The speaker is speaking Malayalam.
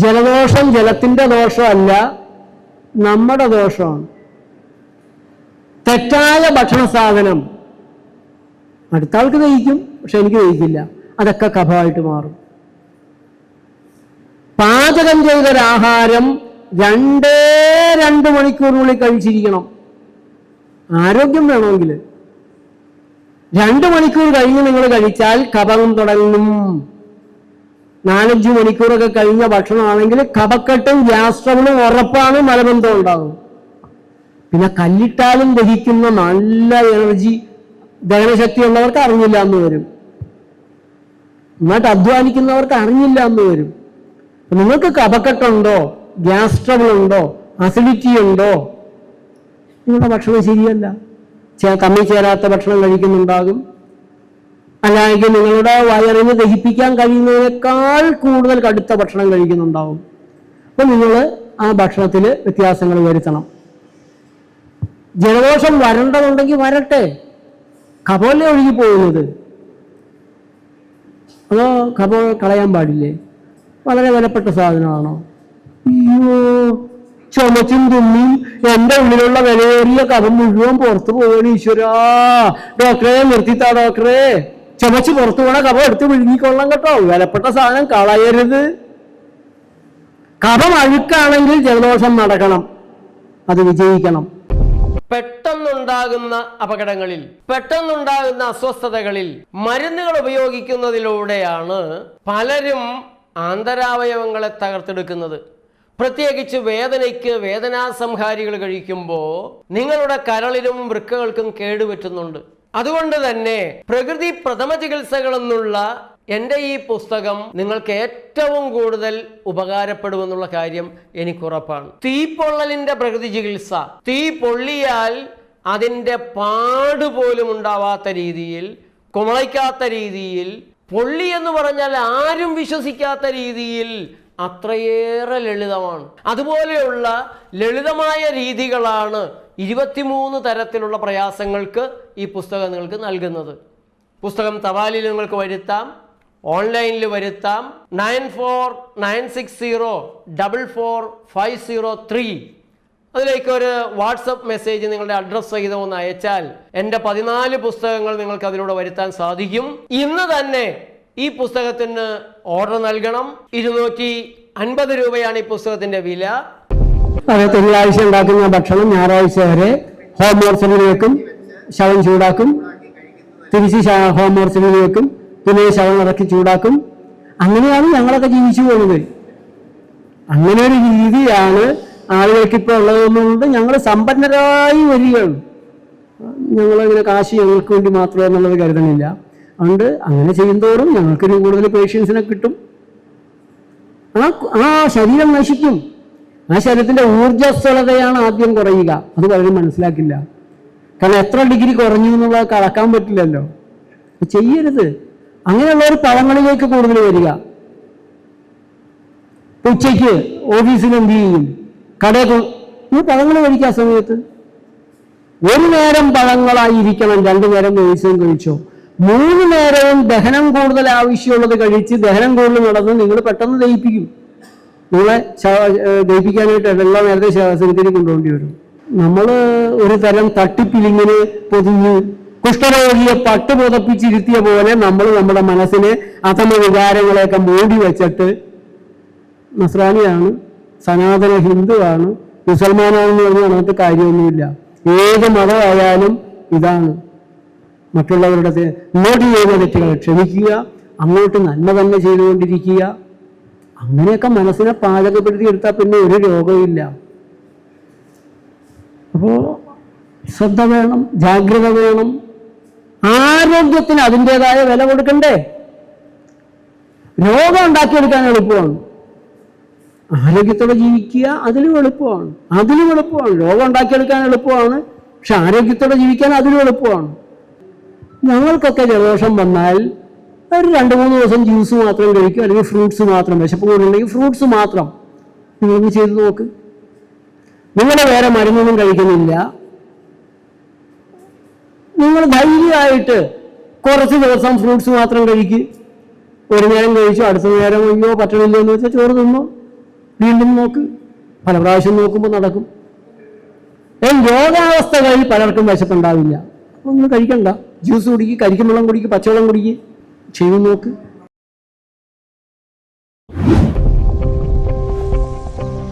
ജലദോഷം ജലത്തിന്റെ ദോഷമല്ല നമ്മുടെ ദോഷമാണ് തെറ്റായ ഭക്ഷണ സാധനം. അടുത്ത ആൾക്ക് ദഹിക്കും പക്ഷെ എനിക്ക് ദഹിക്കില്ല. അതൊക്കെ കഫമായിട്ട് മാറും. പാചകം ചെയ്തൊരാഹാരം രണ്ടേ രണ്ട് മണിക്കൂറിനുള്ളിൽ കഴിച്ചിരിക്കണം. ആരോഗ്യം വേണമെങ്കിൽ. രണ്ട് മണിക്കൂർ കഴിഞ്ഞ് നിങ്ങൾ കഴിച്ചാൽ കഫം തുടങ്ങും. നാലഞ്ച് മണിക്കൂറൊക്കെ കഴിഞ്ഞ ഭക്ഷണമാണെങ്കിൽ കഫക്കെട്ടും ഗ്യാസ്ട്രബിളും ഉറപ്പാണ് മലബന്ധം ഉണ്ടാകും. പിന്നെ കല്ലിട്ടാലും ദഹിക്കുന്ന നല്ല എനർജി ദഹനശക്തി ഉള്ളവർക്ക് അറിഞ്ഞില്ല എന്ന് വരും. നന്നായിട്ട് അധ്വാനിക്കുന്നവർക്ക് അറിഞ്ഞില്ല എന്ന് വരും. നിങ്ങൾക്ക് കഫക്കെട്ടുണ്ടോ ഗ്യാസ് ട്രബിൾ ഉണ്ടോ? അസിഡിറ്റി ഉണ്ടോ നിങ്ങളുടെ ഭക്ഷണം ശരിയല്ല. കമ്മി ചേരാത്ത ഭക്ഷണം കഴിക്കുന്നുണ്ടാകും. അല്ലെങ്കിൽ നിങ്ങളുടെ വയറിന് ദഹിപ്പിക്കാൻ കഴിയുന്നതിനേക്കാൾ കൂടുതൽ കടുത്ത ഭക്ഷണം കഴിക്കുന്നുണ്ടാവും. അപ്പൊ നിങ്ങൾ ആ ഭക്ഷണത്തിൽ വ്യത്യാസങ്ങൾ വരുത്തണം. ജലദോഷം വരേണ്ടതുണ്ടെങ്കിൽ വരട്ടെ. കപോലെ ഒഴുകി പോകുന്നത്. അതോ കഫ കളയാൻ പാടില്ലേ? വളരെ വിലപ്പെട്ട സാധനമാണോ? അയ്യോ ചുമച്ചും തുമ്മിയും എന്റെ ഉള്ളിലുള്ള വിലയേറിയ കഥ മുഴുവൻ പുറത്തു പോകണം ഈശ്വരാ. ഡോക്ടറെ നിർത്തിത്താ ഡോക്ടറെ. ചുമച്ച് പുറത്തു പോണ കഫം എടുത്ത് വിഴുങ്ങിക്കൊള്ളാം കേട്ടോ. വിലപ്പെട്ട സാധനം കളയരുത്. കഫം അഴുക്കാണെങ്കിൽ ജലദോഷം നടക്കണം. അത് വിജയിക്കണം. പെട്ടെന്നുണ്ടാകുന്ന അപകടങ്ങളിൽ പെട്ടെന്നുണ്ടാകുന്ന അസ്വസ്ഥതകളിൽ മരുന്നുകൾ ഉപയോഗിക്കുന്നതിലൂടെയാണ് പലരും ആന്തരാവയവങ്ങളെ തകർത്തെടുക്കുന്നത്. പ്രത്യേകിച്ച് വേദനയ്ക്ക് വേദനാസംഹാരികൾ കഴിക്കുമ്പോൾ നിങ്ങളുടെ കരളിനും വൃക്കകൾക്കും കേടുപറ്റുന്നുണ്ട്. അതുകൊണ്ട് തന്നെ പ്രകൃതി പ്രഥമ ചികിത്സകൾ എന്നുള്ള എന്റെ ഈ പുസ്തകം നിങ്ങൾക്ക് ഏറ്റവും കൂടുതൽ ഉപകാരപ്പെടുമെന്നുള്ള കാര്യം എനിക്കുറപ്പാണ്. തീപൊള്ളലിന്റെ പ്രകൃതി ചികിത്സ. തീ പൊള്ളിയാൽ അതിന്റെ പാട് പോലും ഉണ്ടാവാത്ത രീതിയിൽ കുമളയ്ക്കാത്ത രീതിയിൽ പൊള്ളി എന്ന് പറഞ്ഞാൽ ആരും വിശ്വസിക്കാത്ത രീതിയിൽ അത്രയേറെ ലളിതമാണ്. അതുപോലെയുള്ള ലളിതമായ രീതികളാണ് ഇരുപത്തിമൂന്ന് തരത്തിലുള്ള പ്രയാസങ്ങൾക്ക് ഈ പുസ്തകം നിങ്ങൾക്ക് നൽകുന്നത്. പുസ്തകം തപാലിൽ നിങ്ങൾക്ക് വരുത്താം ഓൺലൈനിൽ വരുത്താം nine four nine six zero double four five zero three. അതിലേക്ക് ഒരു വാട്സപ്പ് മെസ്സേജ് നിങ്ങളുടെ അഡ്രസ് സഹിതം ഒന്ന് അയച്ചാൽ എന്റെ പതിനാല് പുസ്തകങ്ങൾ നിങ്ങൾക്ക് അതിലൂടെ വരുത്താൻ സാധിക്കും. ഇന്ന് തന്നെ ഈ പുസ്തകത്തിന് ഓർഡർ നൽകണം. ഇരുന്നൂറ്റി അൻപത് രൂപയാണ് ഈ പുസ്തകത്തിന്റെ വില. അത് തിങ്കളാഴ്ച ഉണ്ടാക്കുന്ന ഭക്ഷണം ഞായറാഴ്ച വരെ ഹോം മോർച്ചറിൽ വെക്കും ശവം ചൂടാക്കും. തിരിച്ച് ഹോം മോർച്ചറിൽ വെക്കും പിന്നെ ശവം ഇറക്കി ചൂടാക്കും. അങ്ങനെയാണ് ഞങ്ങളൊക്കെ ജീവിച്ചു പോകുന്നത്. അങ്ങനെ ഒരു രീതിയാണ് ആളുകൾക്ക് ഇപ്പോൾ ഉള്ളതെന്നുകൊണ്ട് ഞങ്ങൾ സമ്പന്നരായി വരികയാണ്. ഞങ്ങളിങ്ങനെ കാശ് ഞങ്ങൾക്ക് വേണ്ടി മാത്രമേ എന്നുള്ളത് കരുതണില്ല. അതുകൊണ്ട് അങ്ങനെ ചെയ്യുന്തോറും ഞങ്ങൾക്ക് കൂടുതൽ പേഷ്യൻസിനെ കിട്ടും. ആ ആ ശരീരം നശിക്കും. ആ ശരീരത്തിന്റെ ഊർജസ്വലതയാണ് ആദ്യം കുറയുക. അത് പലരും മനസ്സിലാക്കില്ല. കാരണം എത്ര ഡിഗ്രി കുറഞ്ഞു എന്നുള്ളത് കളക്കാൻ പറ്റില്ലല്ലോ. ചെയ്യരുത് ചെയ്യരുത്. ഒരു പഴങ്ങളിലേക്ക് കൂടുതൽ വരിക. ഉച്ചയ്ക്ക് ഓഫീസിൽ എന്ത് ചെയ്യും? കടയിൽ ഈ പഴങ്ങൾ കഴിക്കുക ആ സമയത്ത്? ഒരു നേരം പഴങ്ങളായിരിക്കണം രണ്ടു നേരം വേവിച്ചും കഴിച്ചോ? മൂന്ന് നേരവും ദഹനം കൂടുതൽ ആവശ്യമുള്ളത് കഴിച്ച് ദഹനം കൂടുതൽ നടന്ന് നിങ്ങൾ പെട്ടെന്ന് ദഹിപ്പിക്കും. നിങ്ങളെ ദഹിപ്പിക്കാനായിട്ട് എല്ലാ നേരത്തെ ശവസനത്തിന് കൊണ്ടുപോകേണ്ടി വരും. നമ്മൾ ഒരു തരം തട്ടിപ്പിലിങ്ങനെ പൊതിഞ്ഞ് കുഷ്ഠരോഗിയെ പട്ട് പുതപ്പിച്ചിരുത്തിയ പോലെ നമ്മൾ നമ്മുടെ മനസ്സിനെ അസമ വികാരങ്ങളെയൊക്കെ മൂടി വെച്ചിട്ട് നസ്രാനിയാണ് സനാതന ഹിന്ദുവാണ് മുസൽമാനാണെന്ന് പറഞ്ഞാൽ അങ്ങനത്തെ കാര്യമൊന്നുമില്ല. ഏത് മതമായാലും ഇതാണ് മറ്റുള്ളവരുടെ നോട്ട് ചെയ്യുന്ന തെറ്റുകൾ ക്ഷമിക്കുക അങ്ങോട്ട് നന്മ തന്നെ ചെയ്തുകൊണ്ടിരിക്കുക. അങ്ങനെയൊക്കെ മനസ്സിനെ പാചകപ്പെടുത്തി എടുത്താൽ പിന്നെ ഒരു രോഗമില്ല അപ്പോൾ ശ്രദ്ധ വേണം ജാഗ്രത വേണം. ആരോഗ്യത്തിന് അതിന്റെതായ വില കൊടുക്കണ്ടേ? രോഗം ഉണ്ടാക്കിയെടുക്കാൻ എളുപ്പമാണ്. ആരോഗ്യത്തോടെ ജീവിക്കുക അതിലും എളുപ്പമാണ്. അതിലും എളുപ്പമാണ്. രോഗം ഉണ്ടാക്കിയെടുക്കാൻ എളുപ്പമാണ്. പക്ഷെ ആരോഗ്യത്തോടെ ജീവിക്കാൻ അതിലും എളുപ്പമാണ്. ഞങ്ങൾക്കൊക്കെ ജലദോഷം വന്നാൽ ഒരു രണ്ട് മൂന്ന് ദിവസം ജ്യൂസ് മാത്രം കഴിക്കും അല്ലെങ്കിൽ ഫ്രൂട്ട്സ് മാത്രം വിശപ്പ് കൂടുതലുണ്ടെങ്കിൽ ഫ്രൂട്ട്സ് മാത്രം. നിങ്ങൾക്ക് ചെയ്ത് നോക്ക്. നിങ്ങൾ വേറെ മരുന്നൊന്നും കഴിക്കുന്നില്ല. നിങ്ങൾ ധൈര്യമായിട്ട് കുറച്ച് ദിവസം ഫ്രൂട്ട്സ് മാത്രം കഴിക്ക്. ഒരു നേരം കഴിച്ചു അടുത്ത നേരം അയ്യോ പറ്റണില്ല എന്ന് വെച്ചാൽ ചോറ് തിന്നോ. വീണ്ടും നോക്ക്. പല പ്രാവശ്യം നോക്കുമ്പോൾ നടക്കും. ഏ രോഗാവസ്ഥകളിൽ പലർക്കും വിശപ്പുണ്ടാവില്ല. അപ്പോൾ നിങ്ങൾ കഴിക്കണ്ട. ജ്യൂസ് കുടിക്കുക കരിക്കും വെള്ളം കുടിക്കുക പച്ചവെള്ളം കുടിക്ക്. ചെയ്തു നോക്ക്.